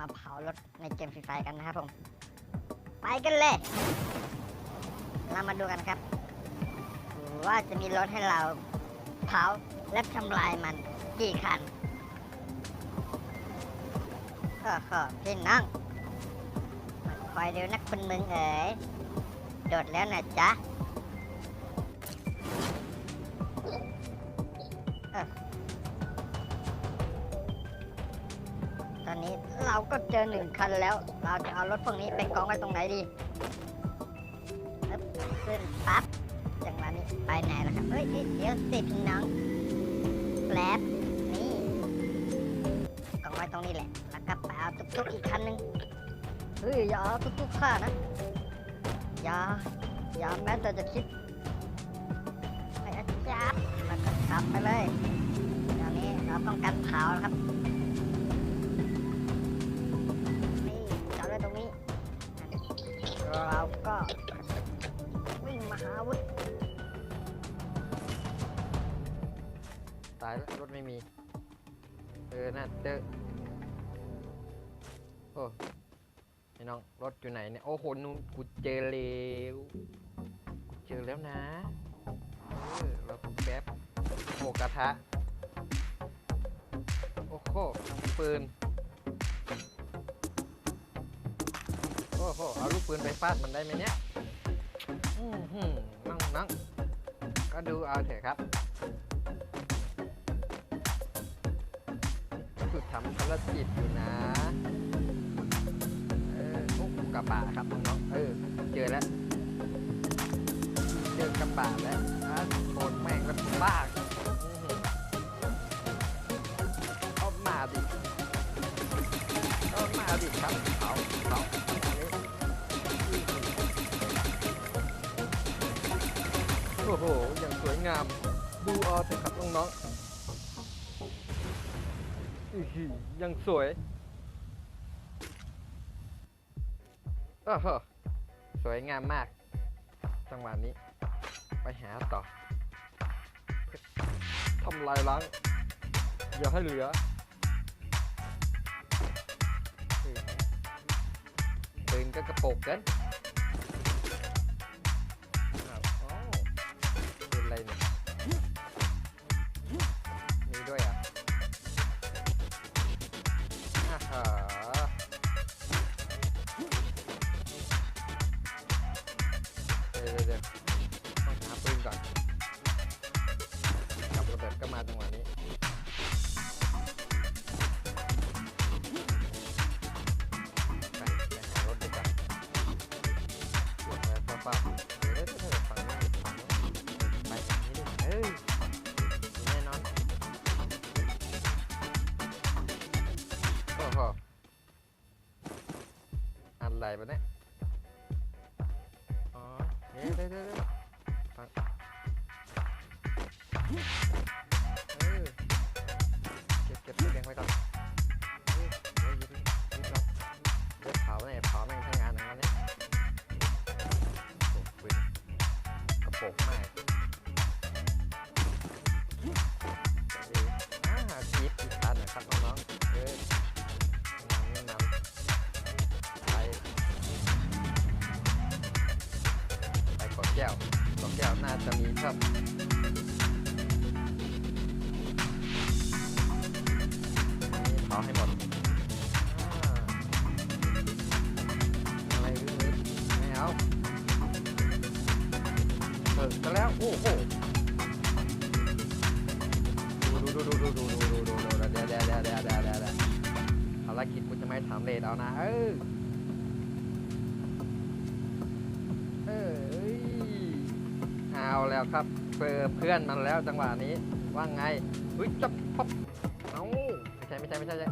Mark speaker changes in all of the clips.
Speaker 1: มาเผารถในเกมฟรีไฟกันนะครับผม ไปกันเลย เรามาดูกันครับ ว่าจะมีรถให้เราเผาและทำลายมันกี่คันก็ขอพี่น้องคอยดูนักคุณมึงเอ๋ยโดดแล้วนะจ๊ะ เราก็เจอหนึ่งคันแล้ว เราจะเอารถพวกนี้ไปกองไว้ตรงไหนดีขึ้นปั๊บจังหวะนี้ไปไหนล่ะครับ เฮ้ยเดี๋ยวสิพี่น้องแป๊บนี่กองไว้ตรงนี้แหละ แล้วก็ไปเอาตุ๊กๆอีกคันหนึ่งเฮ้ยอย่าเอาตุ๊กๆข้านะอย่าอย่าแม้แต่จะคิดไปอาจารย์แล้วก็ขับไปเลยเดี๋ยวนี้เราต้องการเผาครับ ตา
Speaker 2: ยแล้วรถไม่มี เออน่าเจอโอ้ไอ้น้องรถอยู่ไหนเนี่ย โอ้โหนู่นกูเจอแล้วกูเจอแล้วนะ เออเราแป๊บโอกระทะ โอ้โหปืน โอ้โหเอาลูกปืนไปฟาดมันได้ไหมเนี่ย อืมนั่งนั่งก็ดูเอาเถอะครับุดทำภารกิจอยู่นะ เออโอ้กระบะครับน้องเออ เจอแล้ว เจอกระบะแล้วอะโดนแม่งแล้วบ้าอื้อหือเอามาดิเอามาดิครับเขาเขาโอ้โห อย่างสวยงาม ดูเอเถอะครับน้องๆ อื้อหือยังสวยโอ้โหสวยงามมาก จังหวะนี้ ไปหาต่อทำลายล้างอย่าให้เหลือเออปืนก็กระโปกกัน โอ้โหอะไรปะเนี่ยอ๋อเดี๋ยวเดี๋ยวเดี๋ยวเดี๋ยวเออเก็บเก็บแดงไว้ก่อนเฮ้ยเดี๋ยวยึดยึดก่อนเดี๋ยวเผาเนี่ยเผาแม่งทั้งงานทั้งนั้นเนี่ยโอ้ปืนกระโปรงมาก นี่ขอให้หมดอะไรหรือไม่เอาเปิดกันแล้ว โอ้โหดูดูดูดูดูดูดูดูดูเดี๋ยวเดี๋ยวเดี๋ยวเดี๋ยวเดี๋ยวเดี๋ยวภารกิจกูจะไม่ทำเลทเอานะ เออเออเอาแล้วครับเจอเพื่อนมันแล้วจังหวะนี้ว่าไงเฮ้ยจับปั๊บเอ้า ไม่ใช่ไม่ใช่ไม่ใช่ใช่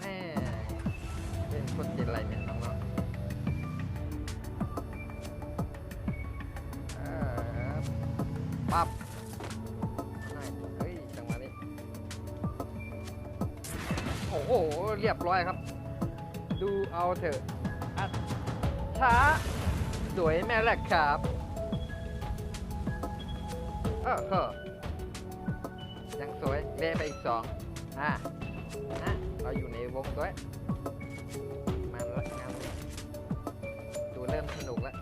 Speaker 2: แม่เป็นคนจิตอะไรเนี่ยน้องๆเออปั๊บเฮ้ยจังหวะนี้โอ้โหเรียบร้อยครับ ดูเอาเถอะอัดช้าสวยแม่แหละครับเออเออยังสวยเละไปอีกสองอะ นะเราอยู่ในวงด้วย มันละงานดูเริ่มสนุกแล้ว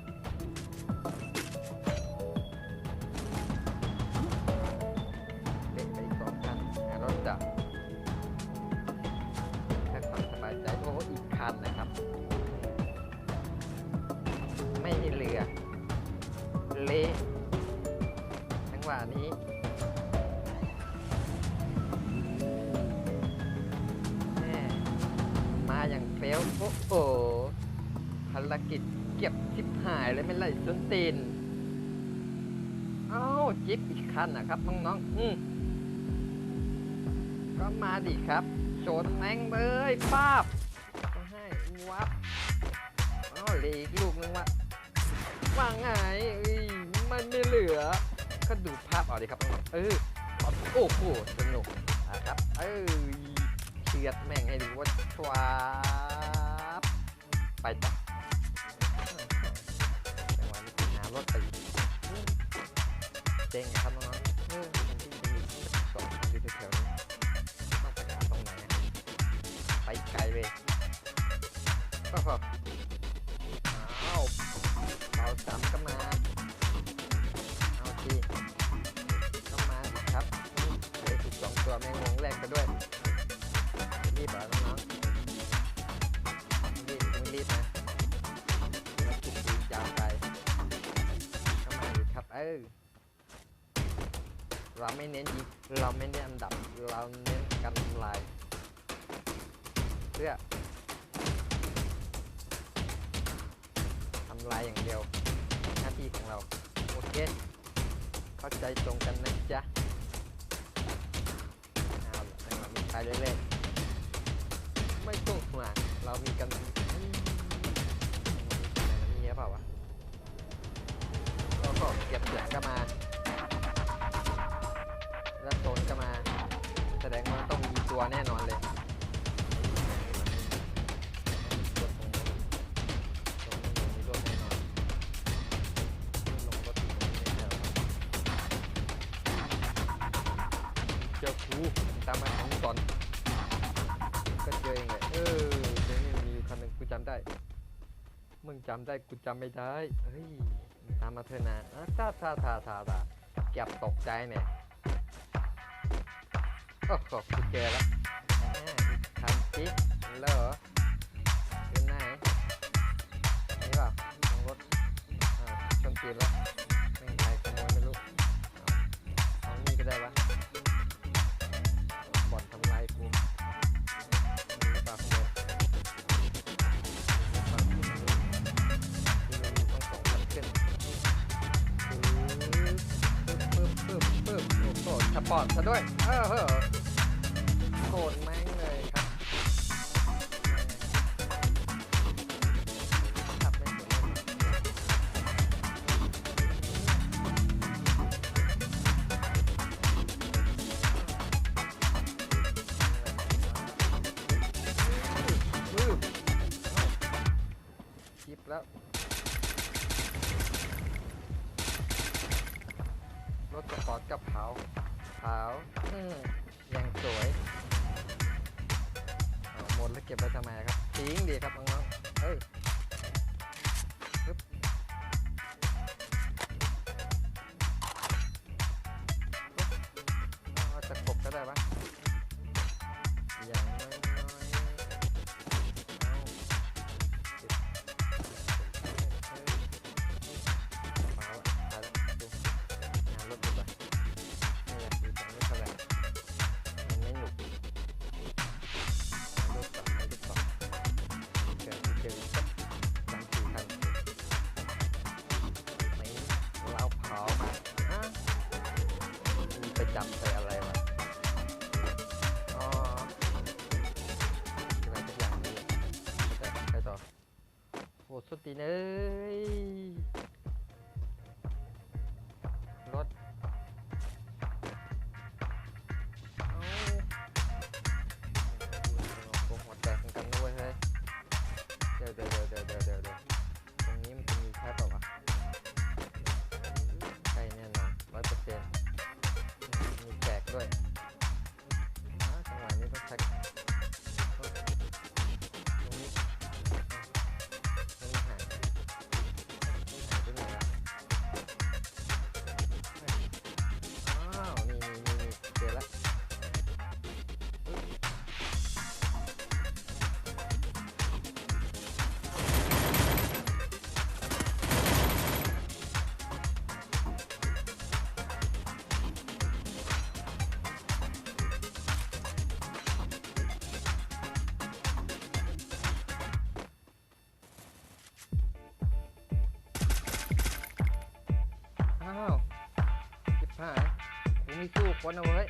Speaker 2: กิจเก็บชิบหายเลยไม่ไรส้นตีนเอ้าจิ๊บอีกคันนะครับน้องๆอืมก็มาดิครับโจนแม่งเลยป้าบก็ให้วับอ้าเหลยอีกลูกนึงวะว่าไงเอ้ยมันไม่เหลือ ก็ดูภาพเอาดิครับน้องเออโอ้โหสนุกนะครับ เออเชือดแม่งให้ดูว่าชวาบไปต่อ วะนี้ติดน้ำรถตีเจ๊งครับน้องๆเออมันที่จะมีสองคันที่แถวๆนี้ต้องไปหาตรงไหนไปไกลเลยก็พออ้าเราสามก็มาเอาทีต้องมาครับเหลยสิบสองตัวแมงงงแรกไปด้วยรีบเหรอ ดิครับเราไม่เน้นยิงเราไม่เน้นอันดับ เราเน้นการทำลายเพื่อทำลายอย่างเดียว หน้าที่ของเรา โอเค เข้าใจตรงกันนะจ๊ะเอาละในวันนี้ไปเรื่อยๆไม่ต้องห่วงเรามีกัน แล้วก็เก็บเสียงก็มาแล้วโซนก็มา แสดงว่าต้องมีตัวแน่นอนเลยตรงนู้ตรงนู้มีรถแน่นอนลงรถตรงนี้แน่นอนเจ้าครูตามมาทางนี้ก่อนก็เจอเองเลยเออเดี๋ยวนี้มีอยู่คันหนึ่งกูจำได้ มึงจำได้กูจำไม่ได้ เฮ้ยามมาเถอะนะอะท่าท่าท่าท่าท่าเก็บตกใจเนี่ยโอ้โหกูเจอแล้วทำจิ๊กแล้วเหรออยู่ไหนนี่เปล่าลงรถอ่าชนตีนแล้วไม่มีใครขโมยไม่รู้เอาเอานี่ก็ได้วะ ปอร์ตซะด้วยเออ ขาวอืมยังสวยเอาหมดแล้วเก็บไว้ทำไมครับทิ้งดีครับน้องๆเฮ้ย หสุดตีนเอ้ย Itu 到过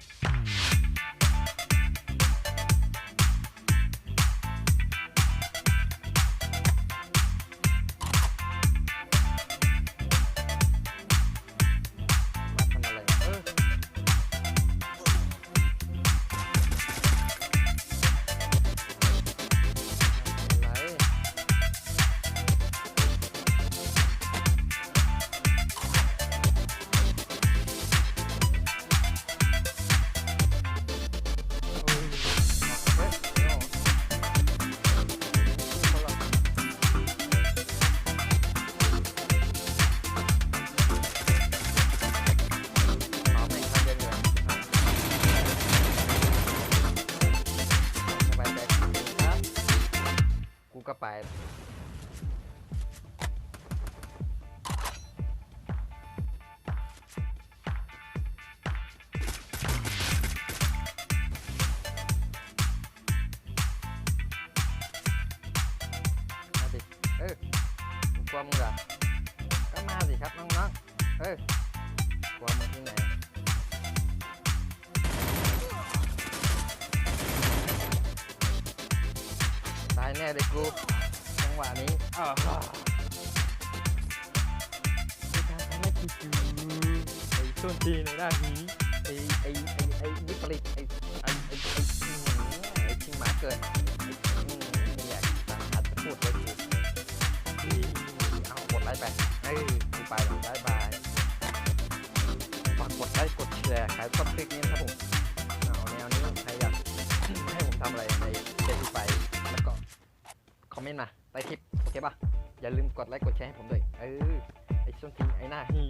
Speaker 2: ลัวมึงเหรอก็มาสิครับน้องๆเออกลัวมึงที่ไหนตายแน่เลยกูจังหวะนี้อ้าวไม่ทำไม่คิดอยู่ไอ้ส้นตีนไอ้หน้าหีไอ้ไอ้ไอ้ไอ้วิปริตไอ้ไอ้ไอ้ไอ้อื้อหือไอ้ชิงหมาเกิด ไลค์ไปเอ้ยกูไปบายบายฝากกดไลค์กดแชร์ใครชอบคลิปนี้นะครับผมเอาแนวนี้ใครอยากให้ผมทำอะไรในเดทไปแล้วก็คอมเมนต์มาใต้คลิปโอเคป่ะอย่าลืมกดไลค์กดแชร์ให้ผมด้วยเออไอ้ส้นทิ้งไอ้หน้าหี